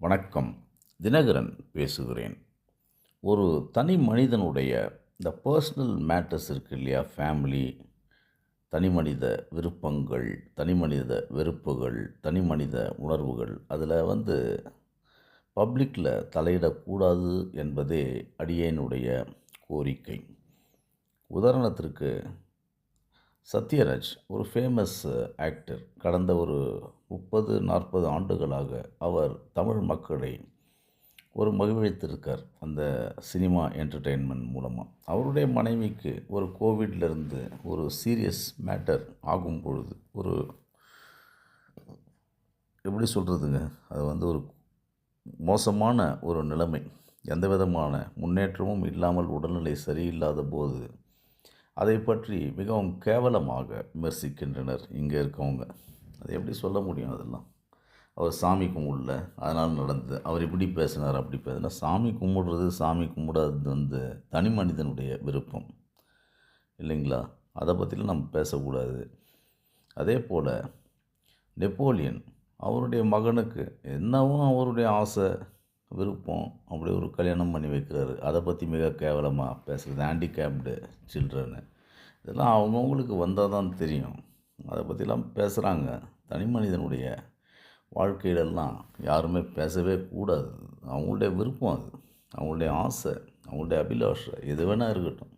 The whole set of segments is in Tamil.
வணக்கம். தினகரன் பேசுகிறேன். ஒரு தனி மனிதனுடைய இந்த பர்சனல் மேட்டர்ஸ் இருக்கு இல்லையா ஃபேமிலி தனி மனித விருப்பங்கள் தனி மனித வெறுப்புகள் தனி மனித உணர்வுகள் அதில் வந்து பப்ளிக்கில் தலையிடக்கூடாது என்பதே அடியேனுடைய கோரிக்கை. உதாரணத்திற்கு சத்யராஜ் ஒரு ஃபேமஸ் ஆக்டர் கடந்த ஒரு முப்பது நாற்பது ஆண்டுகளாக அவர் தமிழ் மக்களை ஒரு மகிழ்வித்திருக்கார் அந்த சினிமா என்டர்டெயின்மெண்ட் மூலமாக அவருடைய மனைவிக்கு ஒரு கோவிட்லேருந்து ஒரு சீரியஸ் மேட்டர் ஆகும் பொழுது ஒரு எப்படி சொல்கிறதுங்க அது வந்து ஒரு மோசமான ஒரு நிலைமை. எந்த விதமான முன்னேற்றமும் இல்லாமல் உடல்நிலை சரியில்லாத போது அதை பற்றி மிகவும் கேவலமாக விமர்சிக்கின்றனர் இங்கே இருக்கவங்க. அதை எப்படி சொல்ல முடியும் அதெல்லாம்? அவர் சாமி கும்பிடல அதனால் நடந்தது. அவர் இப்படி பேசினார் அப்படி பேசினார். சாமி கும்பிடுறது சாமி கும்பிடாதது வந்து தனி மனிதனுடைய விருப்பம். இல்லைங்களா? அதை பற்றிலாம் நம்ம பேசக்கூடாது. அதே போல் நெப்போலியன் அவருடைய மகனுக்கு என்னவும் அவருடைய ஆசை விருப்பம் அப்படி ஒரு கல்யாணம் பண்ணி வைக்கிறாரு. அதை பற்றி மிக கேவலமாக பேசுகிறது ஹேண்டிகேப்டு சில்ட்ரனு இதெல்லாம் அவங்கவுங்களுக்கு வந்தால் தான் தெரியும். அதை பற்றிலாம் பேசுகிறாங்க தனி மனிதனுடைய வாழ்க்கையிலெல்லாம் யாருமே பேசவே கூடாது. அவங்களுடைய விருப்பம் அது. அவங்களுடைய ஆசை அவங்களுடைய அபிலாஷை எது வேணால் இருக்கட்டும்.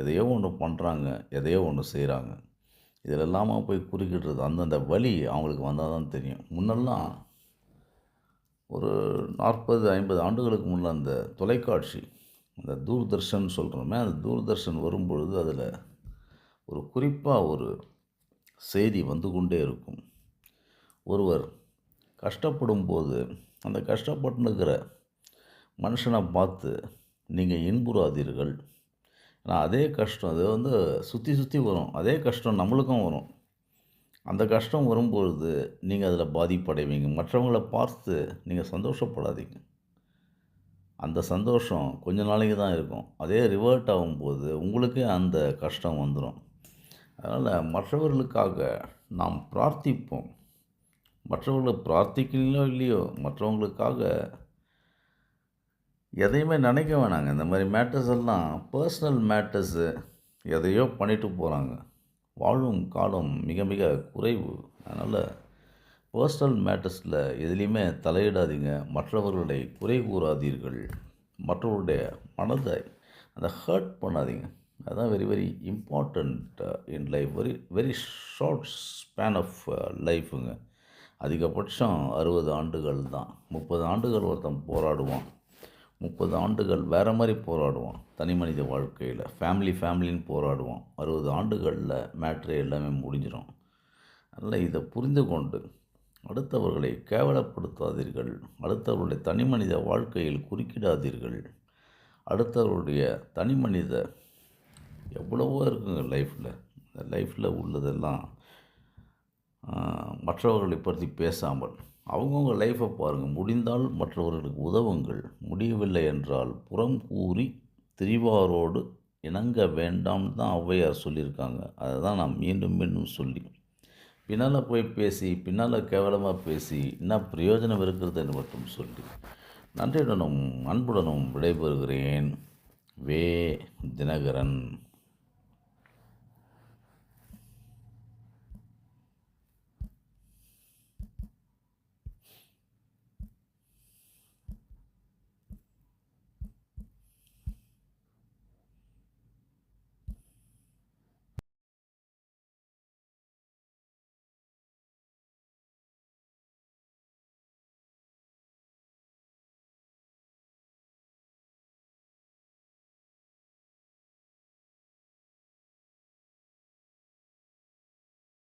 எதையோ ஒன்று பண்ணுறாங்க எதையோ ஒன்று செய்கிறாங்க இதில் இல்லாமல் போய் குறுக்கிடுறது. அந்தந்த வழி அவங்களுக்கு வந்தால் தான் தெரியும். முன்னெல்லாம் ஒரு நாற்பது ஐம்பது ஆண்டுகளுக்கு முன்னே அந்த தொலைக்காட்சி அந்த தூர்தர்ஷன் சொல்கிறோமே அந்த தூர்தர்ஷன் வரும்பொழுது அதில் ஒரு குறிப்பாக ஒரு செய்தி வந்து கொண்டே இருக்கும். ஒருவர் கஷ்டப்படும் போது அந்த கஷ்டப்பட்டுனுக்கிற மனுஷனை பார்த்து நீங்கள் இன்புறாதீர்கள். ஏன்னா அதே கஷ்டம் அது வந்து சுற்றி சுற்றி வரும். அதே கஷ்டம் நம்மளுக்கும் வரும். அந்த கஷ்டம் வரும்பொழுது நீங்கள் அதில் பாதிப்படைவீங்க. மற்றவங்கள பார்த்து நீங்கள் சந்தோஷப்படாதீங்க. அந்த சந்தோஷம் கொஞ்ச நாளைக்கு தான் இருக்கும். அதே ரிவர்ட் ஆகும்போது உங்களுக்கே அந்த கஷ்டம் வந்துடும் அதனால் மற்றவர்களுக்காக நாம் பிரார்த்திப்போம். மற்றவர்களை பிரார்த்திக்கலையோ இல்லையோ மற்றவங்களுக்காக எதையுமே நினைக்க வேணாங்க. இந்த மாதிரி மேட்டர்ஸ் எல்லாம் பர்சனல் மேட்டர்ஸு எதையோ பண்ணிட்டு போகிறாங்க வாழும் காலம் மிக மிக குறைவு. அதனால் பர்சனல் மேட்டர்ஸில் எதுலேயுமே தலையிடாதீங்க. மற்றவர்களை குறை கூறாதீர்கள். மற்றவருடைய மனதை அந்த ஹர்ட் பண்ணாதீங்க. அதுதான் very very important in life very very short span of லைஃபுங்க அதிகபட்சம் அறுபது ஆண்டுகள் தான். முப்பது ஆண்டுகள் ஒருத்தன் போராடுவான். முப்பது ஆண்டுகள் வேறு மாதிரி போராடுவான் தனி மனித வாழ்க்கையில். ஃபேமிலி ஃபேமிலின்னு போராடுவான். அறுபது ஆண்டுகளில் மேட்ரு எல்லாமே முடிஞ்சிடும் அதனால் இதை புரிந்து கொண்டு அடுத்தவர்களை கேவலப்படுத்தாதீர்கள். அடுத்தவர்களுடைய தனி மனித வாழ்க்கையில் குறுக்கிடாதீர்கள். அடுத்தவருடைய தனி மனித எவ்வளவோ இருக்குங்க லைஃப்பில் இந்த லைஃப்பில் உள்ளதெல்லாம் மற்றவர்களை பற்றி பேசாமல் அவங்கவுங்க லைஃப்பை பாருங்கள் முடிந்தால் மற்றவர்களுக்கு உதவுங்கள். முடியவில்லை என்றால் புறம் கூறி திரிவாரோடு இணங்க வேண்டாம்னு தான் ஔவையார் சொல்லியிருக்காங்க. அதை தான் நான் மீண்டும் மீண்டும் சொல்லி பின்னால் போய் பேசி பின்னால் கேவலமாக பேசி என்ன பிரயோஜனம் இருக்கிறது என்று மட்டும் சொல்லி நன்றியுடனும் அன்புடனும் விடைபெறுகிறேன். வே தினகரன்.